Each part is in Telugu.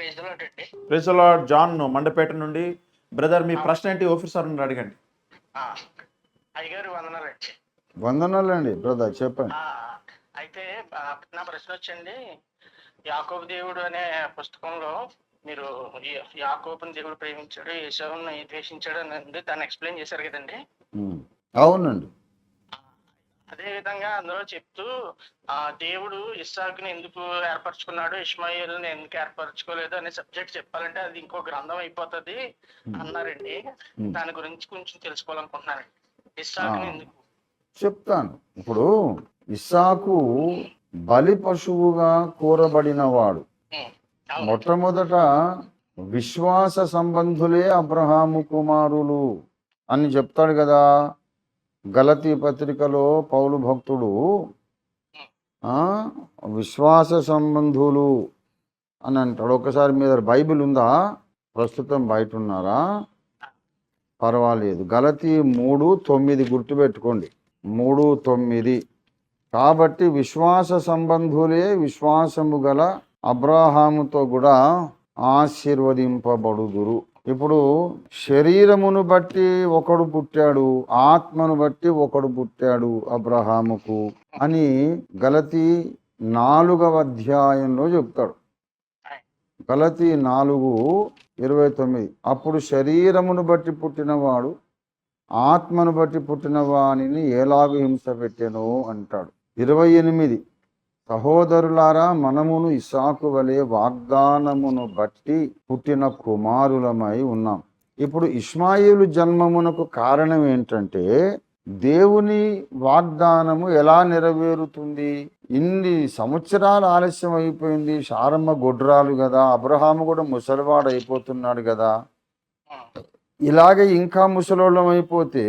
ప్రైజ్ లాట్ అండి. ప్రేసలా జాన్ మండపేట నుండి. బ్రదర్ మీ ప్రశ్న ఏంటి? ఆఫీసర్ నుండి అడగండి. ఆ, అయ్యగారు వందనాలండి. వందనాలండి బ్రదర్ చెప్పండి. ఆ, అయితే నా ప్రశ్న వచ్చండి. యాకోబు దేవుడు అనే పుస్తకంలో మీరు యాకోబుని దేవుడు ప్రేమించాడు యేసవుని ద్వేషించాడు అని దాన్ని ఎక్స్ప్లెయిన్ చేశారు కదండి. అవునండి. అదే విధంగా అందులో చెప్తూ ఆ దేవుడు ఇస్సాకుని ఎందుకు ఏర్పరచుకున్నాడు ఇస్మాయిల్ని ఎందుకు ఏర్పరచుకోలేదు అనే సబ్జెక్ట్ చెప్పాలంటే అది ఇంకో గ్రంథం అయిపోతుంది అన్నారండి. దాని గురించి కొంచెం తెలుసుకోవాలనుకుంటున్నానండి ఇస్సాకుని. ఎందుకు చెప్తాను ఇప్పుడు ఇస్సాకు బలి పశువుగా కోరబడినవాడు Hmm. అవును. మొట్టమొదట విశ్వాస సంబంధులే అబ్రహాము కుమారులు అని చెప్తాడు కదా గలతీ పత్రికలో పౌలు భక్తుడు విశ్వాస సంబంధులు అని అంటాడు. ఒకసారి మీద బైబిల్ ఉందా? ప్రస్తుతం బయట ఉన్నారా? పర్వాలేదు. గలతీ మూడు తొమ్మిది గుర్తుపెట్టుకోండి. మూడు తొమ్మిది. కాబట్టి విశ్వాస సంబంధులే విశ్వాసము గల అబ్రాహాముతో కూడా ఆశీర్వదింపబడుదురు. ఇప్పుడు శరీరమును బట్టి ఒకడు పుట్టాడు ఆత్మను బట్టి ఒకడు పుట్టాడు అబ్రహాముకు అని గలతి నాలుగవ అధ్యాయంలో చెప్తాడు. గలతి నాలుగు ఇరవై తొమ్మిది. అప్పుడు శరీరమును బట్టి పుట్టినవాడు ఆత్మను బట్టి పుట్టిన వాణిని ఎలాగు హింస పెట్టెను అంటాడు. ఇరవై ఎనిమిది. సహోదరులారా మనమును ఇసాకు వలె వాగ్దానమును బట్టి పుట్టిన కుమారులమై ఉన్నాం. ఇప్పుడు ఇస్మాయిలు జన్మమునకు కారణం ఏంటంటే దేవుని వాగ్దానము ఎలా నెరవేరుతుంది? ఇన్ని సంవత్సరాలు ఆలస్యం అయిపోయింది శారమ్మ గొడ్రాలు కదా అబ్రహాము కూడా ముసలివాడు అయిపోతున్నాడు కదా. ఇలాగే ఇంకా ముసలోళ్ళం అయిపోతే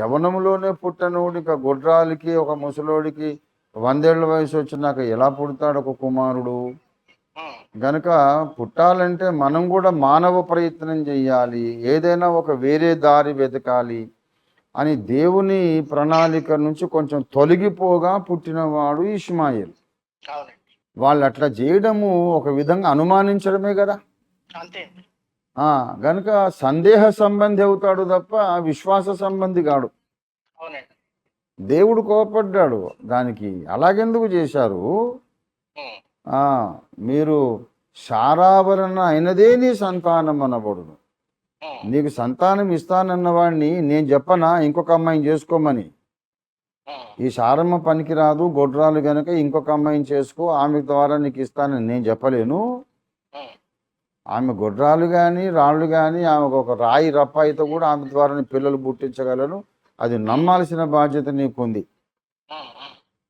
యవనంలోనే పుట్టనోడికి గొడ్రాలకి ఒక ముసలోడికి వందేళ్ళ వయసు వచ్చినాక ఎలా పుడతాడు ఒక కుమారుడు. గనక పుట్టాలంటే మనం కూడా మానవ ప్రయత్నం చెయ్యాలి ఏదైనా ఒక వేరే దారి వెతకాలి అని దేవుని ప్రణాళిక నుంచి కొంచెం తొలగిపోగా పుట్టినవాడు అవునండి. వాళ్ళు అట్లా చేయడము ఒక విధంగా అనుమానించడమే కదా? గనుక సందేహ సంబంధి అవుతాడు తప్ప విశ్వాస సంబంధి కాడు. అవునండి. దేవుడు కోపడ్డాడు. దానికి అలాగెందుకు చేశారు? మీరు శారావరణ అయినదే నీ సంతానం అనబడును. నీకు సంతానం ఇస్తానన్న వాడిని నేను చెప్పనా? ఇంకొక అమ్మాయిని చేసుకోమని. ఈ శారమ్మ పనికి రాదు గొడ్రాలు గనుక ఇంకొక అమ్మాయిని చేసుకో ఆమె ద్వారా నీకు ఇస్తానని నేను చెప్పలేను. ఆమె గొడ్రాలు కానీ రాళ్ళు కానీ ఆమెకు ఒక రాయి రప్పాయితో కూడా ఆమె ద్వారా పిల్లలు పుట్టించగలను. అది నమ్మాల్సిన బాధ్యత నీకుంది.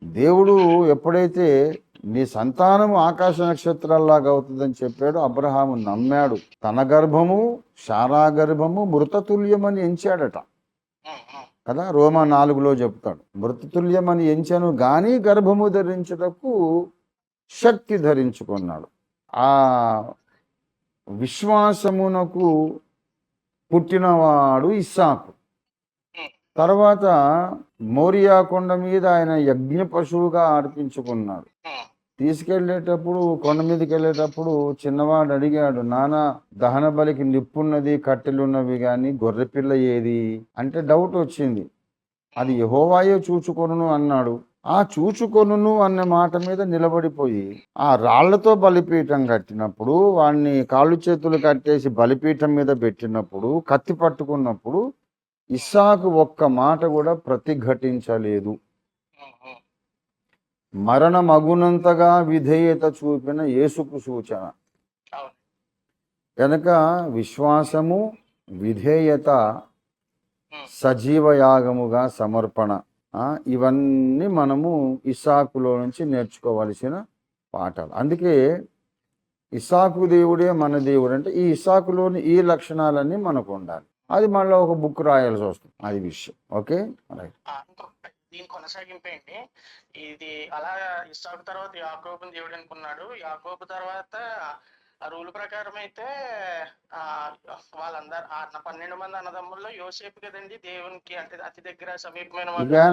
దేవుడు ఎప్పుడైతే నీ సంతానము ఆకాశ నక్షత్రాల్లాగా అవుతుందని చెప్పాడు అబ్రహాము నమ్మాడు. తన గర్భము శారా గర్భము మృతతుల్యమని ఎంచాడట. కదా? రోమా నాలుగులో చెప్తాడు. మృతతుల్యమని ఎంచాను గాని గర్భము ధరించుటకు శక్తి ధరించుకున్నాడు. ఆ విశ్వాసమునకు పుట్టినవాడు ఇస్సాకు. తర్వాత మోరియా కొండ మీద ఆయన యజ్ఞ పశువుగా అర్పించుకున్నాడు. తీసుకెళ్ళేటప్పుడు కొండ మీదకి వెళ్ళేటప్పుడు చిన్నవాడు అడిగాడు నాన్న దహన బలికి నిప్పున్నది కట్టెలున్నవి కానీ గొర్రెపిల్ల ఏది? అంటే డౌట్ వచ్చింది. అది యహోవాయే చూచుకొనును అన్నాడు. ఆ చూచుకొనును అన్న మాట మీద నిలబడిపోయి ఆ రాళ్ళతో బలిపీఠం కట్టినప్పుడు వాడిని కాళ్ళు చేతులు కట్టేసి బలిపీఠం మీద పెట్టినప్పుడు కత్తి పట్టుకున్నప్పుడు ఇస్సాకు ఒక్క మాట కూడా ప్రతిఘటించలేదు. మరణమగునంతగా విధేయత చూపిన యేసుకు సూచన. కనుక విశ్వాసము విధేయత Hmm. సజీవ యాగముగా సమర్పణ ఇవన్నీ మనము ఇసాకులో నుంచి నేర్చుకోవలసిన పాఠాలు. అందుకే ఇసాకు దేవుడే మన దేవుడు అంటే ఈ ఇసాకులోని ఈ లక్షణాలన్నీ మనకు ఉండాలి. అది మళ్ళీ ఒక బుక్ రాయాల్సి వస్తుంది. అది విషయం. ఓకే? రైట్ దీని కొనసాగింపే అండి ఇది అలా ఇస్సాకు తర్వాత యాకోబుని దేవుడు అనుకున్నాడు. యాకోబు తర్వాత ఆ రూల్ ప్రకారం అయితే ఆ వాళ్ళందరు ఆ పన్నెండు మంది అన్నదమ్ముల్లో యోసేపు కదండి దేవునికి అంటే అతి దగ్గర సమీపమైన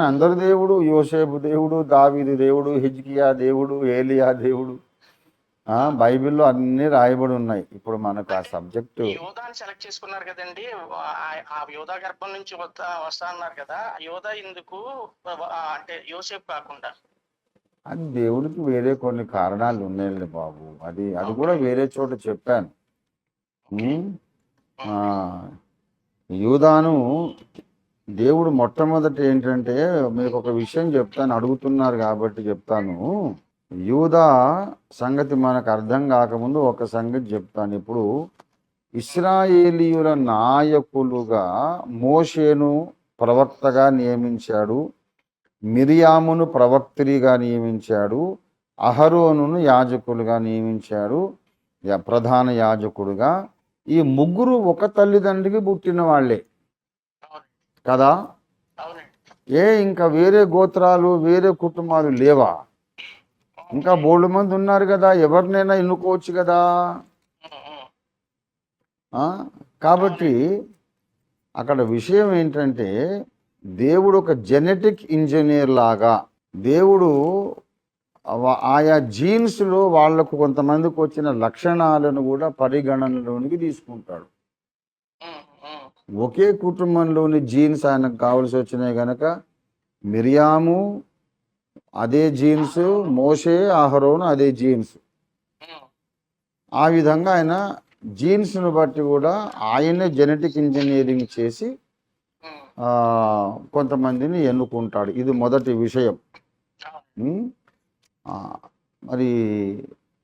అందరు దేవుడు. యోసేపు దేవుడు దావీదు దేవుడు హిజ్కియా దేవుడు ఏలియా దేవుడు. బైబిల్లో అన్ని రాయబడి ఉన్నాయి. ఇప్పుడు మనకు ఆ సబ్జెక్టు యోధాని సెలెక్ట్ చేసుకున్నారు కదండి. ఆ- యోధా గర్భం నుంచి వస్తా వస్తా అన్నారు కదా. యోధా ఎందుకు అంటే యోసేపు కాకుండా? అది దేవుడికి వేరే కొన్ని కారణాలు ఉన్నాయండి బాబు. అది అది కూడా వేరే చోట చెప్పాను. యూదాను దేవుడు మొట్టమొదట ఏంటంటే మీకు ఒక విషయం చెప్తాను అడుగుతున్నారు కాబట్టి చెప్తాను. యూదా సంగతి మనకు అర్థం కాకముందు ఒక సంగతి చెప్తాను. ఇప్పుడు ఇస్రాయేలీయుల నాయకులుగా మోషేను ప్రవక్తగా నియమించాడు మిరియామును ప్రవక్త్రిగా నియమించాడు అహరోనును యాజకులుగా నియమించాడు ప్రధాన యాజకుడుగా. ఈ ముగ్గురు ఒక తల్లిదండ్రికి పుట్టిన వాళ్ళే. కదా? ఏ ఇంకా వేరే గోత్రాలు వేరే కుటుంబాలు లేవా? ఇంకా బోల్డ్ మంది ఉన్నారు కదా ఎవరినైనా ఎన్నుకోవచ్చు కదా? కాబట్టి అక్కడ విషయం ఏంటంటే దేవుడు ఒక జెనెటిక్ ఇంజనీర్ లాగా దేవుడు ఆయా జీన్స్లో వాళ్ళకు కొంతమందికి వచ్చిన లక్షణాలను కూడా పరిగణనలోనికి తీసుకుంటాడు. ఒకే కుటుంబంలోని జీన్స్ ఆయనకు కావలసి వచ్చినాయి గనక మిరియాము అదే జీన్స్ మోషే ఆహరోను అదే జీన్స్. ఆ విధంగా ఆయన జీన్స్ను బట్టి కూడా ఆయనే జెనెటిక్ ఇంజనీరింగ్ చేసి కొంతమందిని ఎన్నుకుంటాడు. ఇది మొదటి విషయం. మరి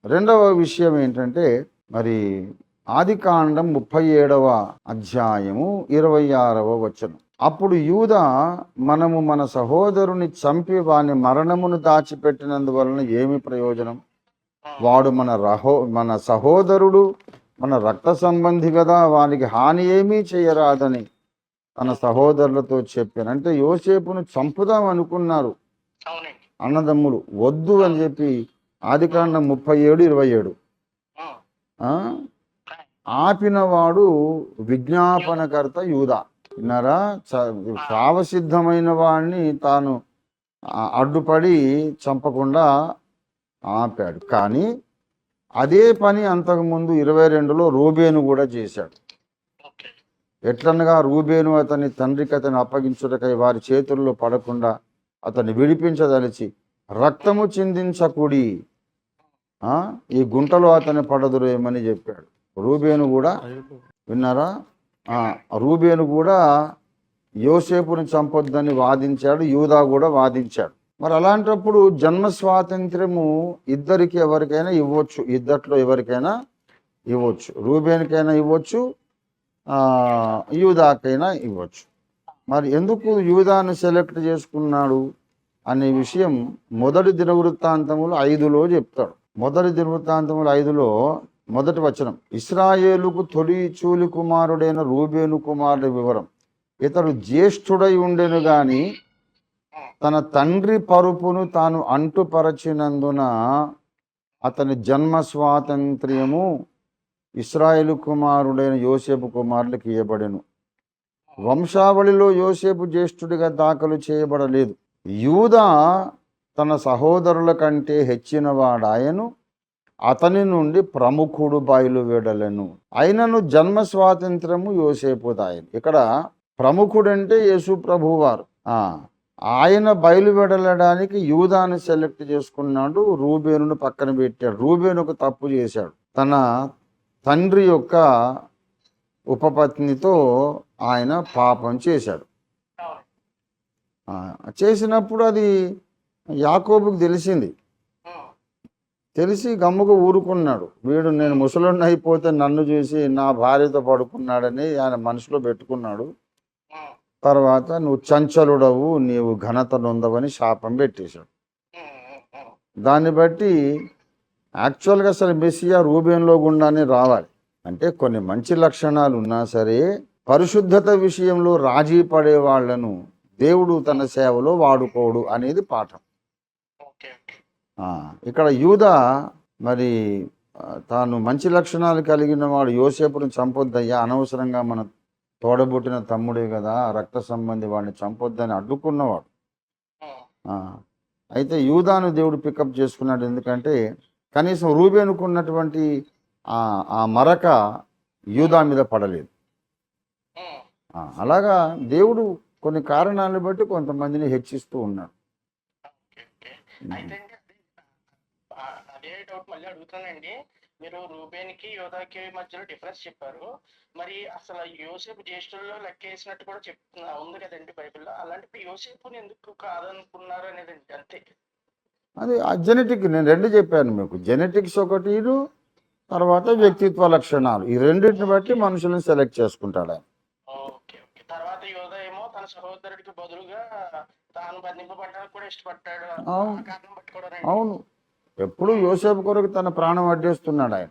రెండవ విషయం ఏంటంటే మరి ఆదికాండం ముప్పై ఏడవ అధ్యాయము ఇరవై ఆరవ వచనం. అప్పుడు యూద మనము మన సహోదరుని చంపి వాని మరణమును దాచిపెట్టినందువలన ఏమి ప్రయోజనం? వాడు మన రహో మన సహోదరుడు మన రక్త సంబంధి కదా వానికి హాని ఏమీ చేయరాదని తన సహోదరులతో చెప్పాను. అంటే యోసేపును చంపుదాం అనుకున్నారు. అన్నదమ్ములు వద్దు అని చెప్పి ఆదికాండం ముప్పై ఏడు ఇరవై ఏడు? ఆపినవాడు విజ్ఞాపనకర్త యూదా. విన్నారా? చావసిద్ధమైన వాడిని తాను అడ్డుపడి చంపకుండా ఆపాడు. కానీ అదే పని అంతకుముందు ఇరవై రెండులో రూబేను కూడా చేశాడు. ఎట్లనగా రూబేను అతని తండ్రికి అతని అప్పగించుటకై వారి చేతుల్లో పడకుండా అతన్ని విడిపించదలిచి రక్తము చిందించకుడి ఈ గుంటలో అతని పడదురేమని చెప్పాడు. రూబేను కూడా విన్నారా? రూబేను కూడా యోసేపుని చంపొద్దని వాదించాడు యూదా కూడా వాదించాడు. మరి అలాంటప్పుడు జన్మ స్వాతంత్ర్యము ఇద్దరికి ఎవరికైనా ఇవ్వచ్చు ఇద్దట్లో ఎవరికైనా ఇవ్వచ్చు. రూబేన్కైనా ఇవ్వచ్చు యూదాకైనా ఇవ్వచ్చు. మరి ఎందుకు యూదాను సెలెక్ట్ చేసుకున్నాడు అనే విషయం మొదటి దినవృత్తాంతములు ఐదులో చెప్తాడు. మొదటి దినవృత్తాంతములు ఐదులో మొదటి వచనం. ఇస్రాయేలుకు తొలి చూలి కుమారుడైన రూబేను కుమారుడి వివరం. ఇతడు జ్యేష్ఠుడై ఉండెను గాని తన తండ్రి పరుపును తాను అంటుపరచినందున అతని జన్మ స్వాతంత్ర్యము ఇస్రాయేలు కుమారుడైన యోసేపు కుమారులకు ఇవ్వబడెను వంశావళిలో యోసేపు జ్యేష్ఠుడిగా దాఖలు చేయబడలేదు. యూదా తన సహోదరుల కంటే హెచ్చినవాడాయను. అతని నుండి ప్రముఖుడు బయలు విడలను. అయినను జన్మ స్వాతంత్రము యోసేపుదాయను. ఇక్కడ ప్రముఖుడంటే యేసు ప్రభువారు. ఆ, ఆయన బయలువెడలడానికి యూదాన్ని సెలెక్ట్ చేసుకున్నాడు రూబేనును పక్కన పెట్టాడు. రూబేను ఒక తప్పు చేశాడు. తన తండ్రి యొక్క ఉపపత్నితో ఆయన పాపం చేశాడు. చేసినప్పుడు అది యాకోబుకు తెలిసింది. తెలిసి గమ్ముగా ఊరుకున్నాడు. వీడు నేను ముసలున్న అయిపోతే నన్ను చూసి నా భార్యతో పడుకున్నాడని ఆయన మనసులో పెట్టుకున్నాడు. తర్వాత నువ్వు చంచలుడవు నీవు ఘనత నొందవని శాపం పెట్టేశాడు. దాన్ని బట్టి యాక్చువల్గా అసలు మెస్సియా రూబేన్లో గుండానే రావాలి. అంటే కొన్ని మంచి లక్షణాలు ఉన్నా సరే పరిశుద్ధత విషయంలో రాజీ పడే వాళ్ళను దేవుడు తన సేవలో వాడుకోడు అనేది పాఠం. ఇక్కడ యూద మరి తాను మంచి లక్షణాలు కలిగిన వాడు యోసేపుని చంపొద్దయ్యా అనవసరంగా మన తోడబుట్టిన తమ్ముడే కదా రక్త సంబంధి వాడిని చంపొద్దని అడ్డుకున్నవాడు. అయితే యూదాను దేవుడు పికప్ చేసుకున్నాడు. ఎందుకంటే కనీసం రూబేనుకున్నటువంటి ఆ మరక యూదా మీద పడలేదు. అలాగా దేవుడు కొన్ని కారణాలను బట్టి కొంతమందిని హెచ్చిస్తూ ఉన్నాడు ఓకే ఓకే అయితే అండి అదే ఆ, డౌట్ మళ్ళీ అడుగుతానండి మీరు రూబేన్కి యోధాకి మధ్యలో డిఫరెన్స్ చెప్పారు. మరి అసలు యోసేపు జ్యేష్ఠుల్లో లెక్క వేసినట్టు కూడా చెప్తున్నా ఉంది కదండి బైబిల్లో. అలాంటి యోసేపుని ఎందుకు కాదనుకున్నారు అనేది అంతే. అది ఆ జెనెటిక్ నేను రెండు చెప్పాను మీకు. జెనెటిక్స్ ఒకటి తర్వాత వ్యక్తిత్వ లక్షణాలు. ఈ రెండింటిని బట్టి మనుషులను సెలెక్ట్ చేసుకుంటాడు ఆయన. Okay okay. తర్వాత యోధ ఏమో తన సహోదరుడికి బదులుగా తాను బంధింపబడడానికి కూడా ఇష్టపడ్డాడు. అవును. ఎప్పుడు యోసేపు కొరకు తన ప్రాణం అడ్డేస్తున్నాడు ఆయన.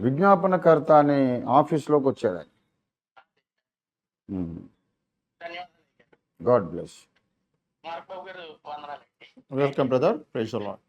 విజ్ఞాపనకర్త అనే ఆఫీస్లోకి వచ్చాడు ఆయన. God bless. Welcome brother. Praise Lord